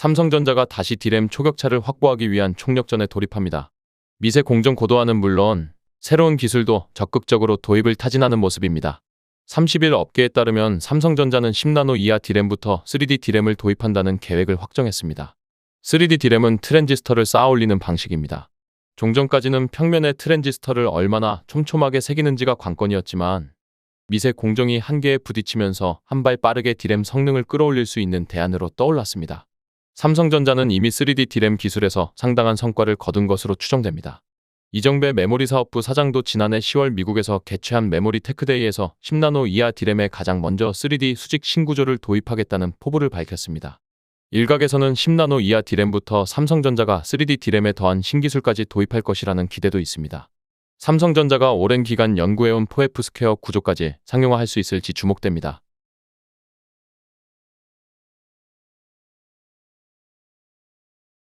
삼성전자가 다시 디램 초격차를 확보하기 위한 총력전에 돌입합니다. 미세 공정 고도화는 물론 새로운 기술도 적극적으로 도입을 타진하는 모습입니다. 30일 업계에 따르면 삼성전자는 10나노 이하 디램부터 3D 디램을 도입한다는 계획을 확정했습니다. 3D 디램은 트랜지스터를 쌓아 올리는 방식입니다. 종전까지는 평면에 트랜지스터를 얼마나 촘촘하게 새기는지가 관건이었지만 미세 공정이 한계에 부딪히면서 한 발 빠르게 디램 성능을 끌어올릴 수 있는 대안으로 떠올랐습니다. 삼성전자는 이미 3D 디램 기술에서 상당한 성과를 거둔 것으로 추정됩니다. 이정배 메모리 사업부 사장도 지난해 10월 미국에서 개최한 메모리 테크데이에서 10나노 이하 디램에 가장 먼저 3D 수직 신구조를 도입하겠다는 포부를 밝혔습니다. 일각에서는 10나노 이하 디램부터 삼성전자가 3D 디램에 더한 신기술까지 도입할 것이라는 기대도 있습니다. 삼성전자가 오랜 기간 연구해온 4F 스퀘어 구조까지 상용화할 수 있을지 주목됩니다.